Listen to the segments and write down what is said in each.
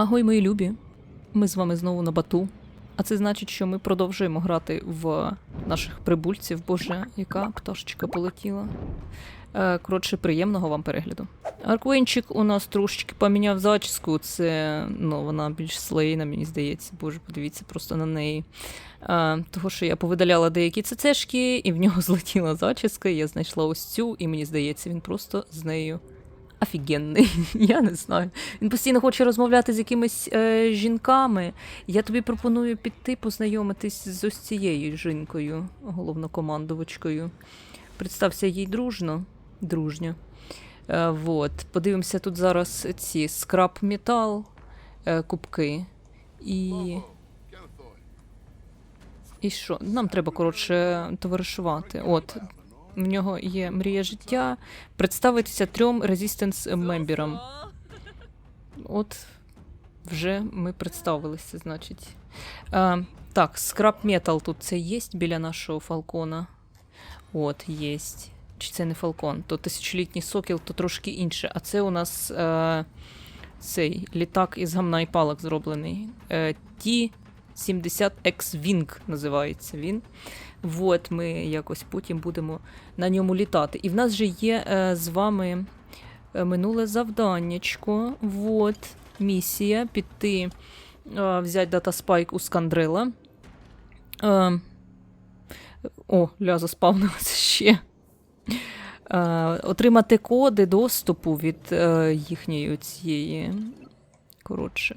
Агой, мої любі! Ми з вами знову на бату. А це значить, що ми продовжуємо грати в наших прибульців. Боже, яка пташечка полетіла. Е, Коротше, приємного вам перегляду. Арквенчик у нас трошечки поміняв зачіску. Це ну, вона більш слейна, мені здається. Боже, подивіться просто на неї. Е, Того, що я повидаляла деякі цецешки, і в нього злетіла зачіска. Я знайшла ось цю, і мені здається, він просто з нею офігенний. Я не знаю. Він постійно хоче розмовляти з якимись е, жінками. Я тобі пропоную піти познайомитись з ось цією жінкою, головнокомандувачкою. Представся їй дружно. Дружньо. Е, вот. Подивимося тут зараз ці скраб метал, е, кубки. І. І що? Нам треба, коротше, товаришувати. От, в нього є мрія життя. Представитися трьом резистенс мемберам. От вже ми представилися, значить. Е, так, скраб метал тут це є біля нашого фалкона. От, є. Чи це не фалкон? То тисячолітній сокіл, то трошки інше. А це у нас е, цей літак із гамна і палок зроблений. Е, Ті-70X Wing називається він. Вот, ми якось потім будемо на ньому літати. І в нас же є е, з вами е, минуле завданнячко. Вот, місія піти е, взяти датаспайк у Скандрила. Е, о, ля заспавнилася ще. Е, отримати коди доступу від е, їхньої цієї. Коротше.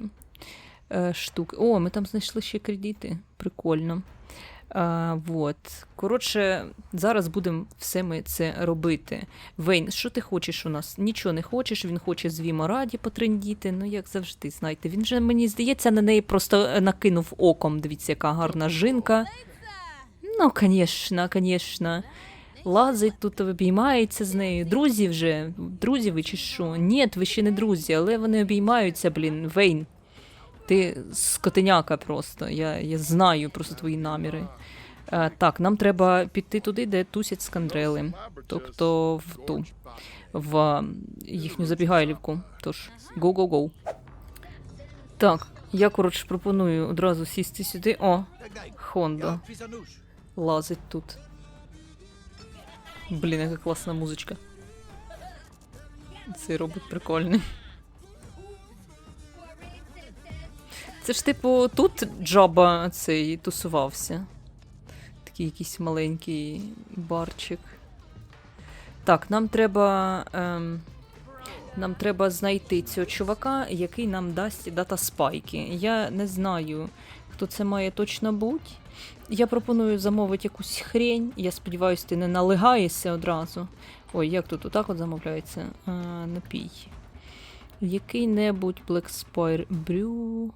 Е, штуки. О, ми там знайшли ще кредити. Прикольно. А, вот. Коротше, зараз будемо все ми це робити. Вейн, що ти хочеш у нас? Нічого не хочеш, він хоче з Віма раді потрендіти. Ну, як завжди, знаєте. Він же, мені здається, на неї просто е, накинув оком. Дивіться, яка гарна жінка. Ну, звісно, звісно. Лазить тут, обіймається з нею. Друзі вже. Друзі ви чи що? Ні, ви ще не друзі, але вони обіймаються, блін. Вейн. Ти скотиняка просто. Я, я знаю просто твої наміри. Е, так, нам треба піти туди, де тусять скандрели. Тобто в ту в е, їхню забігайлівку. Тож, go-go-go. Так, я, коротше, пропоную одразу сісти сюди. О, Хонда лазить тут. Блін, яка класна музичка. Цей робот прикольний. Це ж, типу, тут Джаба цей тусувався. Такий якийсь маленький барчик. Так, нам треба. Ем, нам треба знайти цього чувака, який нам дасть дата спайки. Я не знаю, хто це має точно бути. Я пропоную замовити якусь хрень. Я сподіваюся, ти не налигаєшся одразу. Ой, як тут отак от замовляється? А, напій. Який-небудь Black Spire Brew.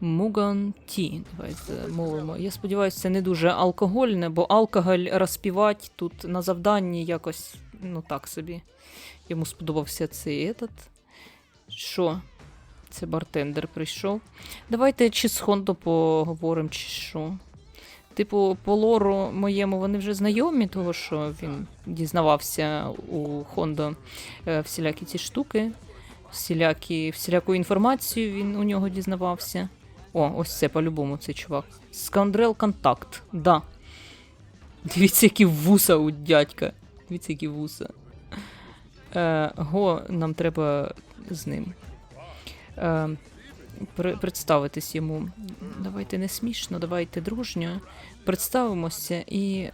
Муган Ті. Давай замовимо. Я сподіваюся, це не дуже алкогольне, бо алкоголь розпівати тут на завданні якось, ну так собі. Йому сподобався цей этот. Що? Це бартендер прийшов. Давайте чи з Хондо поговоримо, чи що. Типу, по лору моєму вони вже знайомі, того що він дізнавався у Хондо е, всілякі ці штуки, всілякі, всіляку інформацію він у нього дізнавався. О, ось це по-любому цей чувак. Скандрел контакт, да. Дивіться, які вуса у дядька. Дивіться, які вуса. Е, го, нам треба з ним. Е, при- представитись йому. Давайте не смішно, давайте дружньо. Представимося і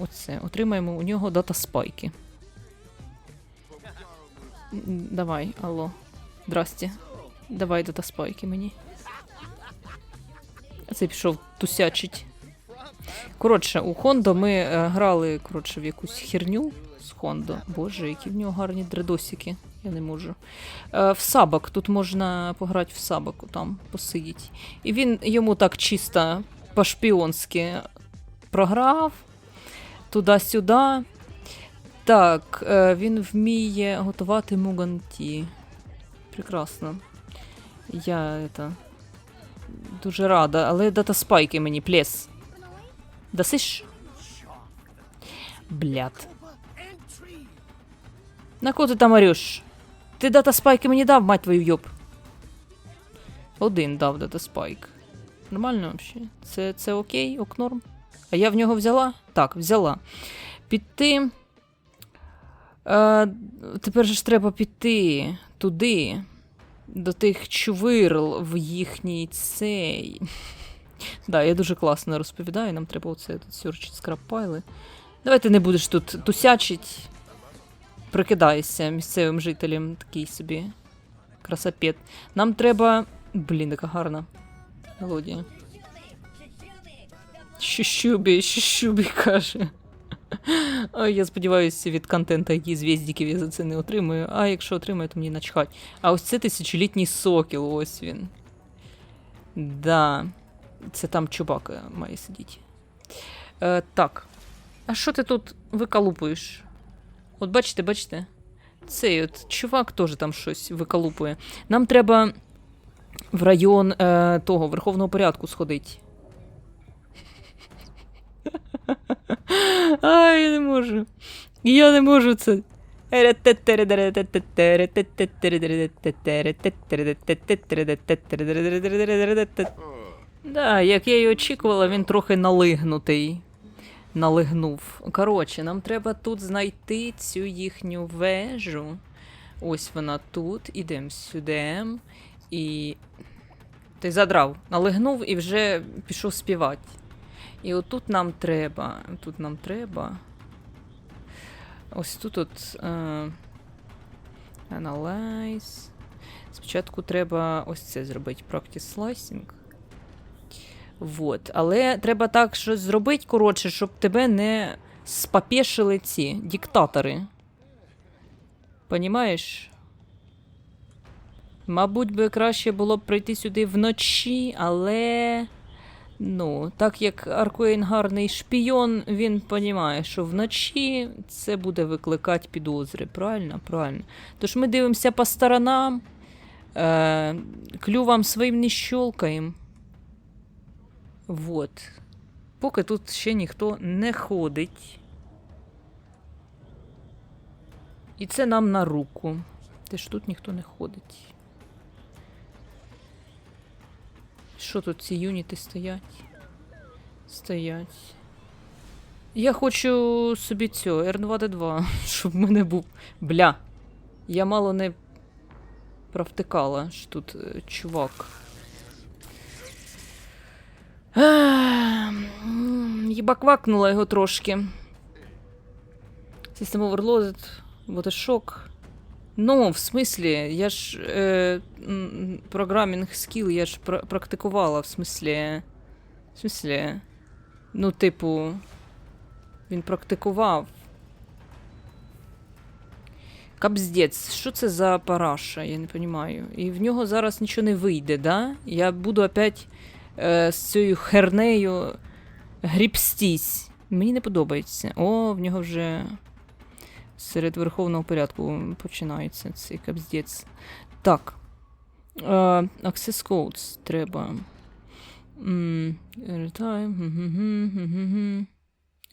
оце. Отримаємо у нього дата спайки. Давай, алло. Здрасте. Давай дата спайки мені. Це пішов тусячить. Коротше, у Хондо ми е, грали коротше, в якусь херню з Хондо. Боже, які в нього гарні дредосики. Я не можу. Е, в сабак. Тут можна пограти в сабаку, там посидіти. І він йому так чисто по-шпіонськи програв туди-сюди. Так, е, він вміє готувати муганті. Прекрасно. Я это, дуже рада, але дата спайки мені, плес. Дасиш? Блядь. На кого ти там ореш? Ти дата спайки мені дав, мать твою йоб. Один дав датаспайк. Нормально взагалі? Це, це окей, ок норм. А я в нього взяла? Так, взяла. Піти. Е, тепер же ж треба піти туди, до тих чувирл в їхній цей. Да, я дуже класно розповідаю, нам треба оце тут сюрчить скрабпайли. Давайте не будеш тут тусячить. Прикидайся місцевим жителям такий собі. Красапет. Нам треба. Блін, яка гарна. Мелодія. Щущубі, щущубі, каже. Я сподіваюся, від контенту, який звіздіків я за це не отримую. А якщо отримаю, то мені начхать. А ось це тисячолітній сокіл, ось він. Да. Це там чубак має сидіти. Е, так. А що ти тут викалупуєш? От бачите, бачите? Цей от чувак теж там щось викалупує. Нам треба в район е, того Верховного порядку сходити. Ай, я не можу. Я не можу це. Да, як я і очікувала, він трохи налигнутий. Налигнув. Коротше, нам треба тут знайти цю їхню вежу. Ось вона тут. Ідемо сюди. І. Ти задрав. Налигнув і вже пішов співати. І отут нам треба. Тут нам треба. Ось тут от. Е, analyze. Спочатку треба ось це зробити. Practice slicing. Вот. Але треба так щось зробити, коротше, щоб тебе не спапішили ці диктатори. Понімаєш? Мабуть, би краще було б прийти сюди вночі, але. Ну, так як Аркуейн гарний шпійон, він розуміє, що вночі це буде викликати підозри. Правильно? Правильно. Тож ми дивимося по сторонам, е, клювом своїм не щелкаємо. Вот. Поки тут ще ніхто не ходить. І це нам на руку. Теж тут ніхто не ходить. Що тут ці юніти стоять? Стоять. Я хочу собі цього R2D2, щоб в мене був. Бля. Я мало не провтикала, що тут е, чувак. Ем, Їбаквакнула його трошки. System Overloaded, и шок. Ну, в смислі, я ж е, м, програмінг скіл, я ж пр- практикувала, в смислі. В смислі. Ну, типу, він практикував. Капздець, що це за параша? Я не розумію. І в нього зараз нічого не вийде, да? Я буду опять е, з цією хернею грібстісь. Мені не подобається. О, в нього вже серед верховного порядку починається цей капздець. Так. Е, access codes треба.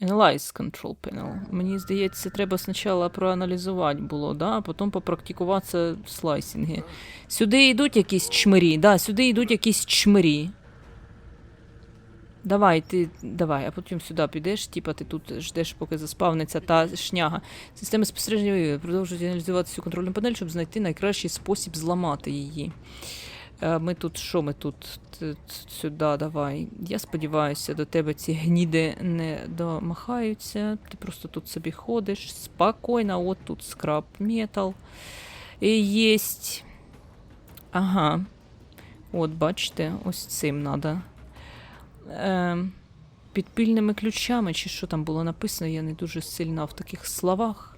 Analyze control panel. Мені здається, треба спочатку проаналізувати було, да? а потім попрактикуватися в слайсінги. Сюди йдуть якісь чмирі, да, сюди йдуть якісь чмирі. Давай, ти давай, а потім сюди підеш, типа ти тут ждеш, поки заспавниться та шняга. Системи спостереження продовжують аналізувати цю контрольну панель, щоб знайти найкращий спосіб зламати її. Е, Ми тут, що ми тут? Сюди, давай. Я сподіваюся, до тебе ці гніди не домахаються. Ти просто тут собі ходиш спокійно. От тут скраб метал. Єсть. Ага. От, бачите, ось цим треба. Е, підпільними ключами, чи що там було написано, я не дуже сильна в таких словах.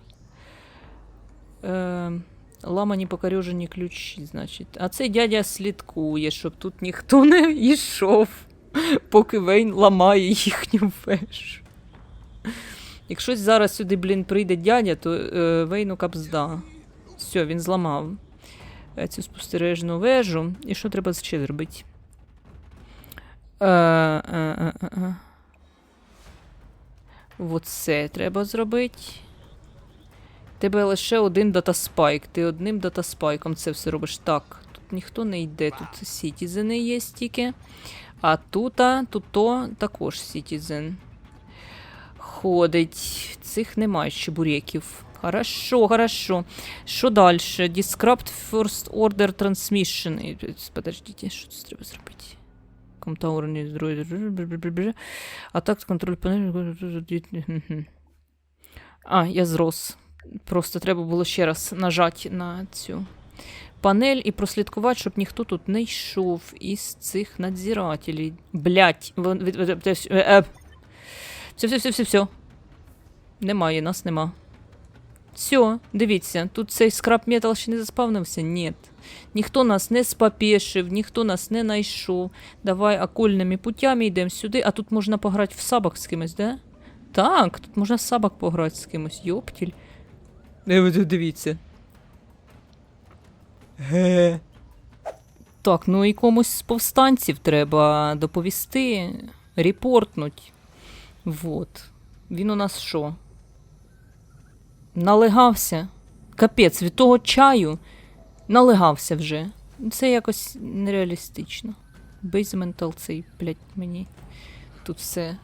Е, ламані покорежені ключі, значить. А цей дядя слідкує, щоб тут ніхто не йшов, поки Вейн ламає їхню вежу. Якщо зараз сюди, блін, прийде дядя, то е, Вейну капзда. Все, він зламав е, цю спостережну вежу. І що треба ще зробити? Е, е, е, е, е. Вот це треба зробити. Тебе лише один датаспайк. Ти одним датаспайком це все робиш. Так, тут тут ніхто не йде, тут сітізени є тільки. А тут, а, тут то також сітізен. Ходить. Цих немає чебуреків. Хорошо, хорошо. Що далі? Disrupt First Order Transmission. Подождіть, що це треба зробити? Комтаурні здоров'я. Атак, контроль панелі. А, я зрос. Просто треба було ще раз нажати на цю панель і прослідкувати, щоб ніхто тут не йшов із цих надзирателів. Блять. Все, все, все, все, все. Немає, нас нема. Все, дивіться, тут цей скраб метал ще не заспавнився? Ні. Ніхто нас не спапішив, ніхто нас не знайшов. Давай окольними путями йдемо сюди, а тут можна пограти в сабак з кимось, да? Так, тут можна в сабак пограти з кимось, йоптіль. Тут дивіться. Ге. Так, ну і комусь з повстанців треба доповісти, репортнуть. Вот. Він у нас що? Налегався. Капець, від того чаю налегався вже. Це якось нереалістично. Бейзментал цей, блядь, мені тут все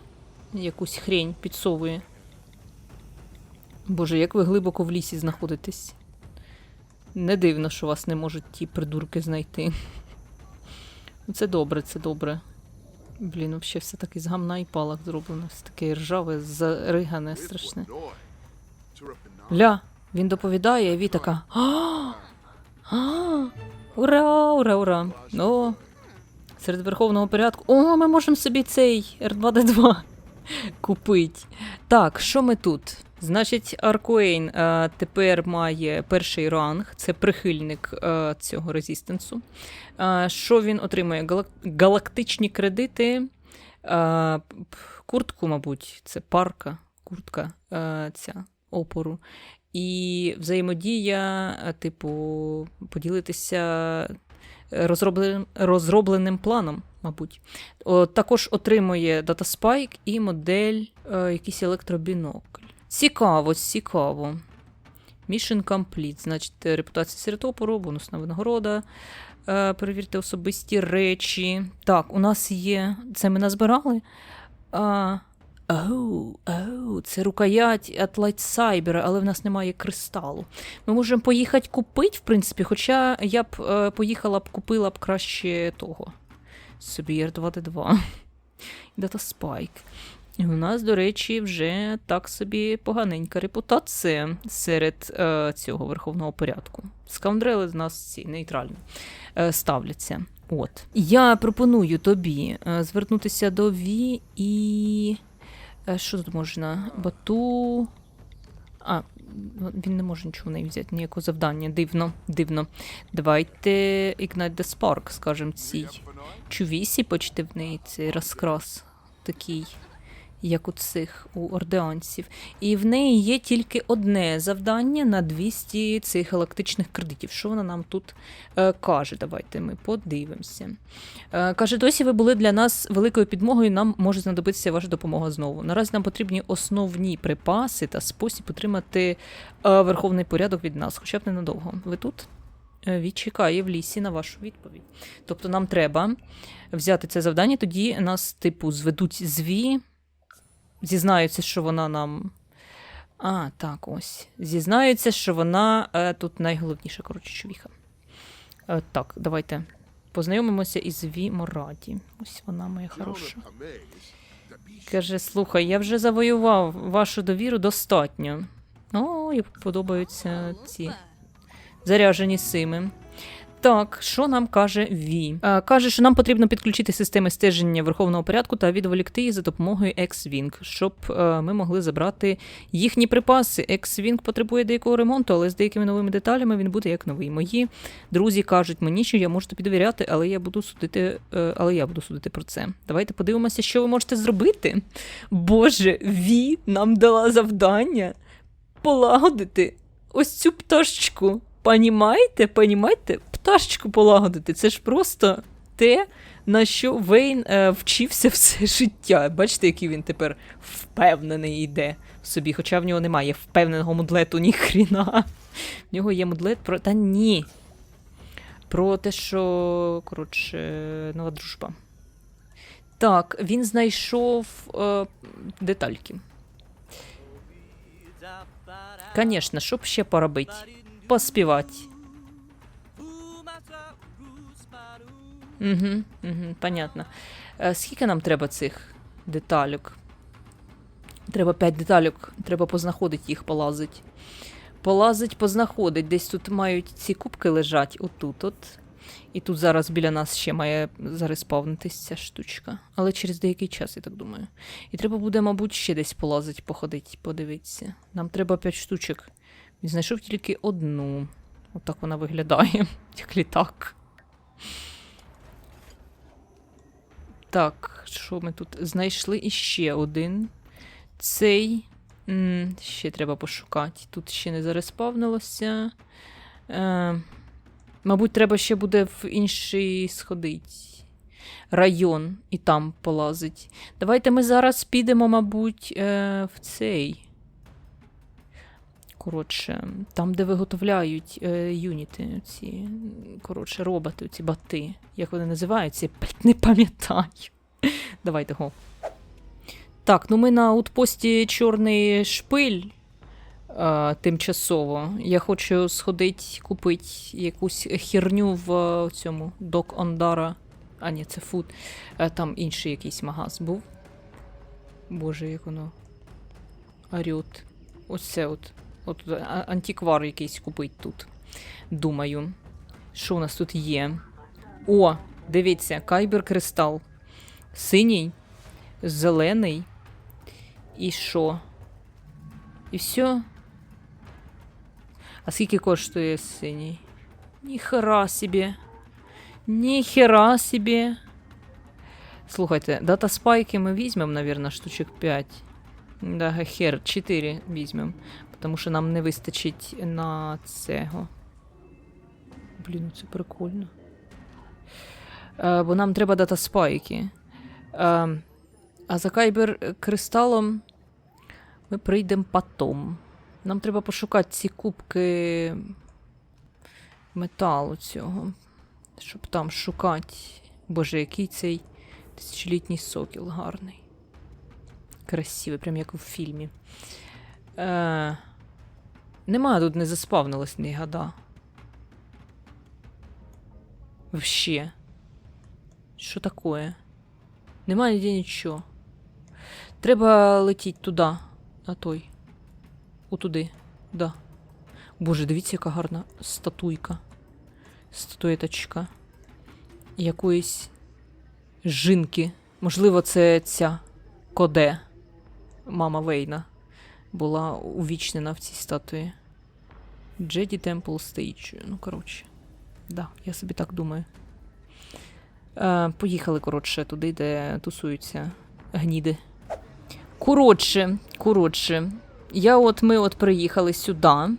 якусь хрень підсовує. Боже, як ви глибоко в лісі знаходитесь. Не дивно, що вас не можуть ті придурки знайти. Ну, Це добре, це добре. Блін, взагалі все таки з гамна і палок зроблено. Все таке ржаве, заригане, страшне. Ля, він доповідає, а Ві така. «А! А! Ура, ура, ура. О, серед верховного порядку. О, ми можемо собі цей R2D2 купити. Так, що ми тут? Значить, Аркуейн е, тепер має перший ранг, це прихильник е, цього резістенсу. Е, що він отримує? Гала- галактичні кредити, е, куртку, мабуть, це парка, куртка е, ця опору. І взаємодія, е, типу, поділитися е, розробленим, розробленим планом, мабуть. О, також отримує Data Spike і модель е, якийсь електробінокль. Цікаво, цікаво. Mission complete. Значить, е, репутація серед опору, бонусна винагорода. Перевірте особисті речі. Так, у нас є. Це ми назбирали. Оу, це рукоять від лайтсайбера, але в нас немає кристалу. Ми можемо поїхати купити, в принципі, хоча я б е, поїхала б, купила б краще того. Собі R2D2. Data Spike. І у нас, до речі, вже так собі поганенька репутація серед е, цього верховного порядку. Скаундрели з нас ці нейтрально е, ставляться. От. Я пропоную тобі е, звернутися до Ві і. Е, Що тут можна? Бату. А, він не може нічого в неї взяти, ніякого завдання. Дивно, дивно. Давайте Ignite the Spark, скажем, цій чувісі почти в неї цей розкрас такий, як у цих у ордеанців. І в неї є тільки одне завдання на 200 цих галактичних кредитів. Що вона нам тут е, каже? Давайте ми подивимося. Е, каже, досі ви були для нас великою підмогою. Нам може знадобитися ваша допомога знову. Наразі нам потрібні основні припаси та спосіб отримати е, верховний порядок від нас, хоча б ненадовго. Ви тут? Відчекає в лісі на вашу відповідь. Тобто нам треба взяти це завдання, тоді нас, типу, зведуть зві, зізнаються, що вона нам. А, так, ось. Зізнаються, що вона е, тут найголовніша, коротше, чувіха. Е, так, давайте познайомимося із Ві Мораді. Ось вона моя хороша. Каже: слухай, я вже завоював вашу довіру достатньо. О, і подобаються ці заряжені сими. Так, що нам каже Ві? Е, каже, що нам потрібно підключити системи стеження верховного порядку та відволікти їх за допомогою X-Wing, щоб е, ми могли забрати їхні припаси. X-Wing потребує деякого ремонту, але з деякими новими деталями він буде як новий. Мої друзі кажуть мені, що я можу тобі довіряти, але я буду судити, е, але я буду судити про це. Давайте подивимося, що ви можете зробити. Боже, Ві нам дала завдання полагодити ось цю пташечку. Понімаєте? Понімаєте? Пташечку полагодити. Це ж просто те, на що Вейн е, вчився все життя. Бачите, який він тепер впевнений йде в собі, хоча в нього немає впевненого мудлету ні хріна. В нього є мудлет про. Та ні. Про те, що, коротше, нова дружба. Так, він знайшов е, детальки. Звісно, що б ще поробити? Поспівати. Угу, угу, понятно. Е, скільки нам треба цих деталюк? Треба 5 деталюк, треба познаходити їх, полазить. Полазить, познаходить. Десь тут мають ці кубки лежать, отут от. І тут зараз біля нас ще має зареспавнитись ця штучка. Але через деякий час, я так думаю. І треба буде, мабуть, ще десь полазить, походить, подивитися. Нам треба 5 штучок. Знайшов тільки одну. Отак вона виглядає, як літак. Так, що ми тут знайшли іще один. Цей. м, ще треба пошукати. Тут ще не зареспавнилося. Е, мабуть, треба ще буде в інший сходить. Район і там полазить. Давайте ми зараз підемо, мабуть, е, в цей. Коротше, там, де виготовляють е, юніти, ці, коротше, роботи, ці бати. Як вони називаються? Не пам'ятаю. Давайте го. Так, ну ми на аутпості Чорний шпиль е, тимчасово. Я хочу сходити купити якусь херню в е, цьому Док Ондара. А, ні, це фуд. Е, там інший якийсь магаз був. Боже, як воно. Аріот. Ось це от. От а- антиквар якийсь купить тут. Думаю. Що у нас тут є? О, дивіться, Кайбер Кристал. Синій, зелений. І що? І все? А скільки коштує синій? Ніхера собі. Ніхера собі. Слухайте, дата спайки ми візьмемо, наверное, штучок 5. Да, хер, 4 візьмемо. Тому що нам не вистачить на цього. Блін, ну це прикольно. Е, бо нам треба дата спайки. Е, а за кайбер кристалом ми прийдемо потом. Нам треба пошукати ці кубки металу цього. Щоб там шукати. Боже, який цей тисячолітній сокіл гарний. Красивий, прям як у фільмі. Е, немає тут не заспавнилось ні гада. Вообще. Що такое? Немає ніде нічого. Треба летіти туди, на той. Отуди. Да. Боже, дивіться, яка гарна статуйка. Статуеточка. Якоїсь жінки. Можливо, це ця Коде, мама Вейна, була увічнена в цій статуї. Джеді Темпл Стейдж. Ну, коротше. Да, я собі так думаю. Е, поїхали, коротше, туди, де тусуються гніди. Коротше, коротше, я от ми от приїхали сюди.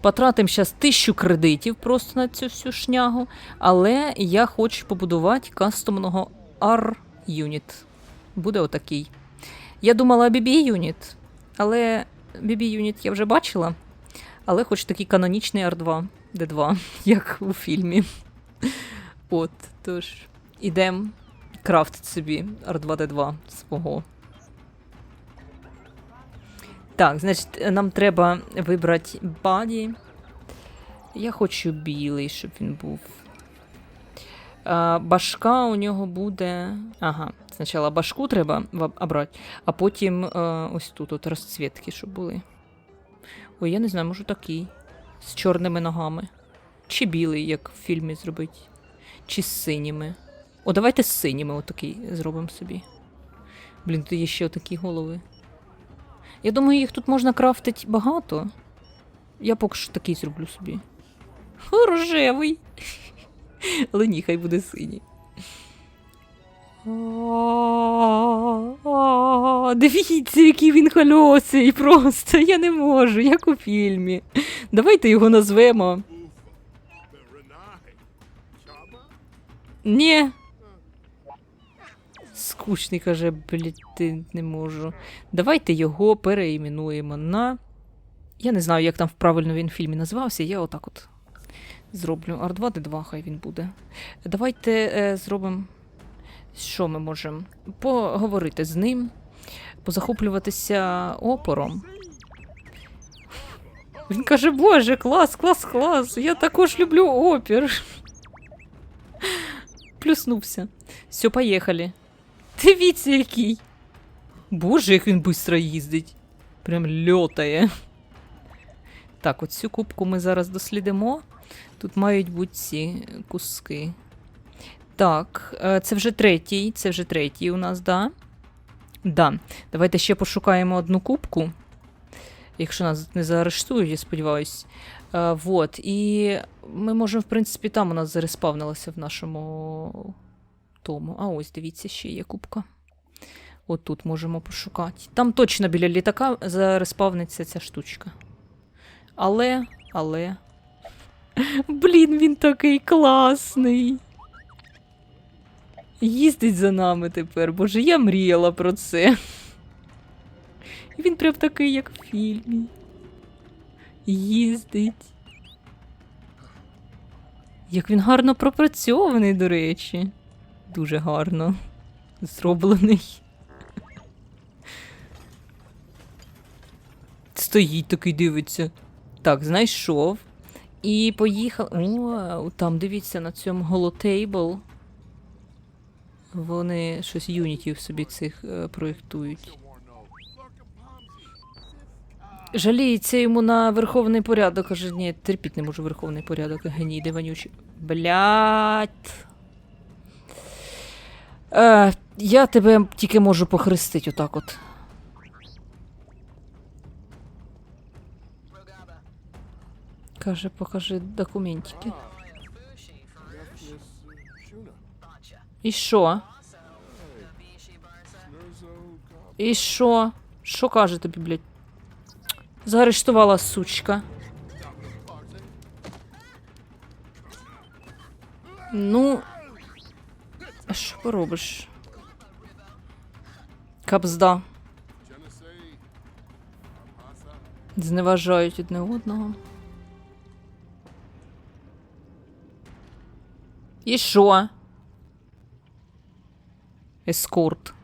Потратимо зараз тисячу кредитів просто на цю всю шнягу, але я хочу побудувати кастомного R-юніт. Буде отакий. Я думала BB-юніт, але BB-юніт я вже бачила. Але хоч такий канонічний R2, D2, як у фільмі. От, тож, ідемо крафтити собі R2D2 свого. Так, значить, нам треба вибрати баді. Я хочу білий, щоб він був. А, башка у нього буде. Ага, спочатку башку треба обрати, а потім е, ось тут от розцвітки, щоб були. Ой, я не знаю, можу такий. З чорними ногами. Чи білий, як в фільмі зробити. Чи з синіми. О, давайте з синіми отакий зробимо собі. Блін, тут є ще отакі голови. Я думаю, їх тут можна крафтити багато. Я поки що такий зроблю собі. Рожевий. Але ні, хай буде синій. Дивіться, який він хольосий просто. Я не можу, як у фільмі. Давайте його назвемо. Ні. Скучний каже, блядь, не можу. Давайте його переіменуємо на. Я не знаю, як там правильно він в фільмі називався, я отак от Зроблю R2, D2, хай він буде. Давайте е, зробимо. Що ми можемо? Поговорити з ним, позахоплюватися опором. Він каже, боже, клас, клас, клас. Я також люблю опір. Плюснувся. Все, поїхали. Дивіться, який. Боже, як він швидко їздить. Прям льотає. Так, от цю кубку ми зараз дослідимо. Тут мають бути ці куски. Так, е, це вже третій. Це вже третій у нас, да? Да. Давайте ще пошукаємо одну кубку. Якщо нас не заарештують, я сподіваюсь. Е, вот. І ми можемо, в принципі, там у нас зареспавнилося в нашому тому. А ось, дивіться, ще є кубка. От тут можемо пошукати. Там точно біля літака зареспавниться ця штучка. Але, але. Блін, він такий класний. Їздить за нами тепер. Боже, я мріяла про це. І він прям такий, як в фільмі. Їздить. Як він гарно пропрацьований, до речі. Дуже гарно зроблений. Стоїть такий дивиться. Так, знайшов. І поїхав. О, там дивіться на цьому голотейбл. Вони щось юнітів собі цих е, проєктують. Жаліється йому на верховний порядок. Каже, ні, терпіть не можу верховний порядок. Гніди вонючі. Блять. Е, я тебе тільки можу похрестити отак от. Каже, покажи документики. І що? І що? Що каже тобі, блядь? Заарештувала сучка. Ну. А що поробиш? Кабзда. Зневажають одне одного. І що? Ескорт.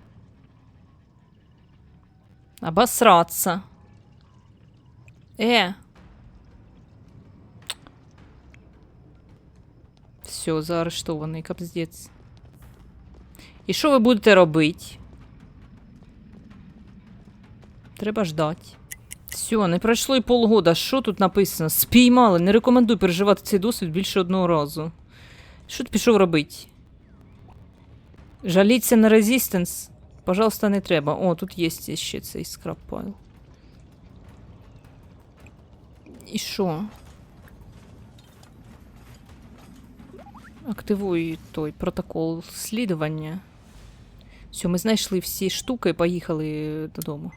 Обосраться. Е. Все, заарештований капздець. І що ви будете робити? Треба ждати. Все, не пройшло і полгода. Що тут написано? Спіймали. Не рекомендую переживати цей досвід більше одного разу. Що ти пішов робити? Жаліться на резистенс? Пожалуйста, не треба. О, тут є ще цей скраб-пайл. І що? Активуй той протокол слідування. Все, ми знайшли всі штуки, поїхали додому.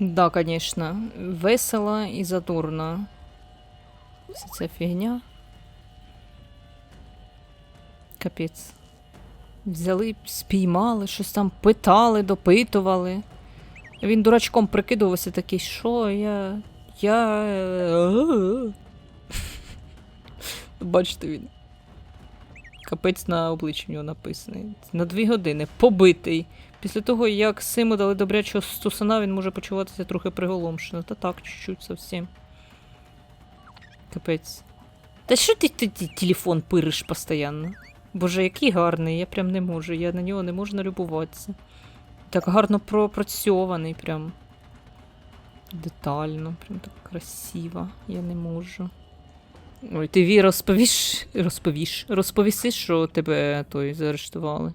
Да, конечно. Весело і задорно. Вся ця фігня. Капець. Взяли, спіймали, щось там питали, допитували. Він дурачком прикидувався такий, що я. Я. е, Бачите, він. Капець на обличчі в нього написаний. На дві години. Побитий. Після того, як Симу дали добрячого стусана, він може почуватися трохи приголомшено. Та так, чуть-чуть зовсім. Капець. Та що ти, ти телефон пириш постійно? Боже, який гарний, я прям не можу, я на нього не можу налюбуватися. Так гарно пропрацьований, прям. Детально, прям так красиво. Я не можу. Ой, ти Ві, розповіш, розповіш, розповісиш, що тебе той заарештували.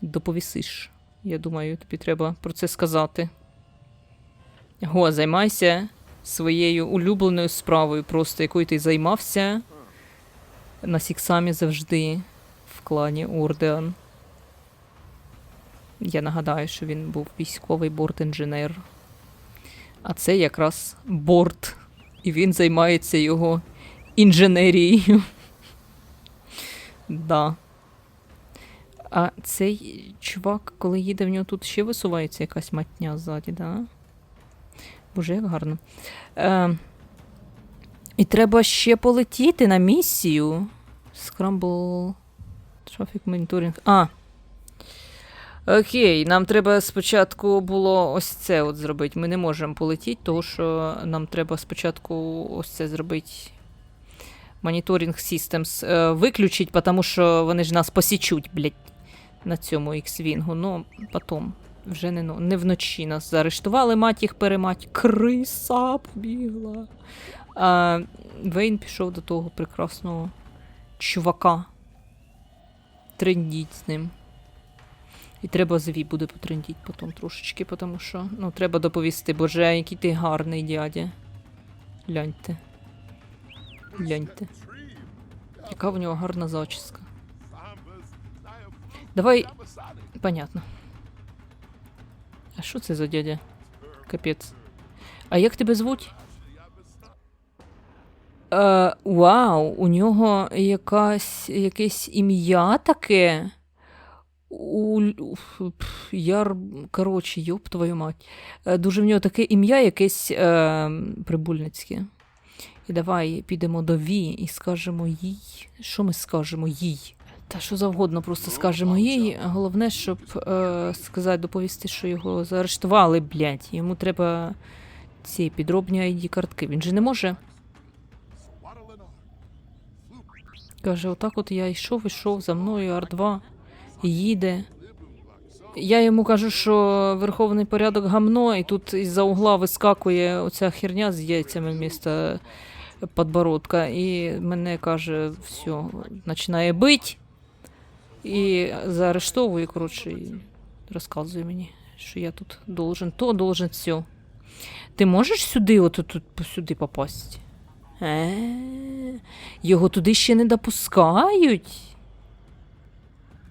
Доповісиш. Я думаю, тобі треба про це сказати. Го, займайся своєю улюбленою справою, просто якою ти займався на Сіксамі завжди в клані Ордеан. Я нагадаю, що він був військовий борт-інженер. А це якраз борт. І він займається його інженерією. да. А цей чувак, коли їде в нього тут ще висувається якась матня ззаді, да? Боже, як гарно. Е, І треба ще полетіти на місію. Scramble. Traffic monitoring. А. Окей, нам треба спочатку було ось це от зробити. Ми не можемо полетіти, тому що нам треба спочатку ось це зробити. Monitoring Systems е, виключить, тому що вони ж нас посічуть, блядь, на цьому X-Wing. Ну, потім. Вже не, не вночі нас заарештували, мать їх перемать. Криса побігла. А, Вейн пішов до того прекрасного чувака. Трендіть з ним. І треба зві буде потрендіть потім трошечки, тому що ну, треба доповісти, боже, який ти гарний дядя. Гляньте. Гляньте. Яка в нього гарна зачіска. Давай. Понятно. А що це за дядя? Капець. А як тебе звуть? Е, вау, у нього якась, якесь ім'я таке. У, яр, коротше, йоп твою мать. Е, Дуже в нього таке ім'я якесь е, прибульницьке. І давай підемо до Ві і скажемо їй. Що ми скажемо їй? Та що завгодно, просто скажемо їй. Головне, щоб е, сказати, доповісти, що його заарештували, блядь. Йому треба ці підробні ID картки. Він же не може. Каже, отак от я йшов, йшов за мною, Ар-2 їде. Я йому кажу, що верховний порядок гамно, і тут із-за угла вискакує оця херня з яйцями вмісто подбородка. І мене каже, все, починає бить. І заарештовує, коротше, і розказує мені, що я тут должен, то должен все. Ти можеш сюди, от тут сюди попасти? Е, його туди ще не допускають.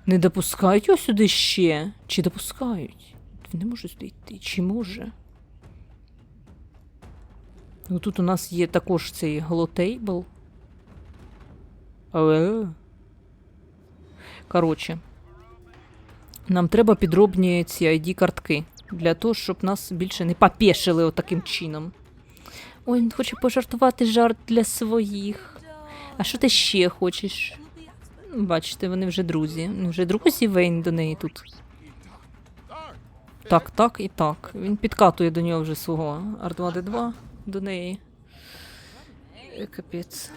Не допускають його сюди ще? Чи допускають? Він не може сюди йти, чи може? Ну тут у нас є також цей голотейбл. Але. Коротше. Нам треба підробні ці ID-картки. Для того, щоб нас більше не попешили отаким чином. Ой, він хоче пожартувати жарт для своїх. А що ти ще хочеш? Бачите, вони вже друзі. Вони Вже друзі Вейн до неї тут. Так, так і так. Він підкатує до нього вже свого R2D2 до неї. Е, Капець.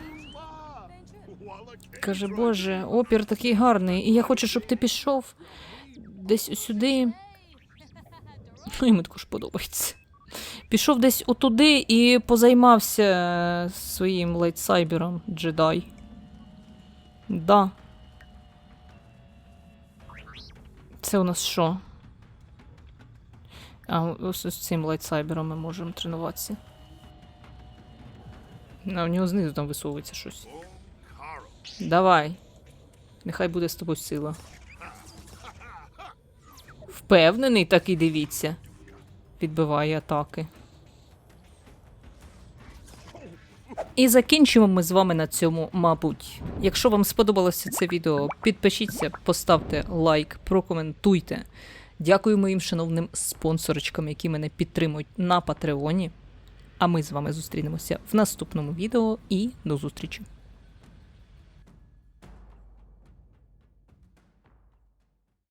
Каже, боже, опір такий гарний, і я хочу, щоб ти пішов десь сюди. Ну, йому також подобається. Пішов десь отуди і позаймався своїм лайтсайбером джедай. Да. Це у нас що? А, ось з цим лайтсайбером ми можемо тренуватися. А в нього знизу там висовується щось. Давай. Нехай буде з тобою сила. Впевнений, так і дивіться. Відбиває атаки. І закінчимо ми з вами на цьому, мабуть. Якщо вам сподобалося це відео, підпишіться, поставте лайк, прокоментуйте. Дякую моїм шановним спонсорочкам, які мене підтримують на Патреоні. А ми з вами зустрінемося в наступному відео і до зустрічі!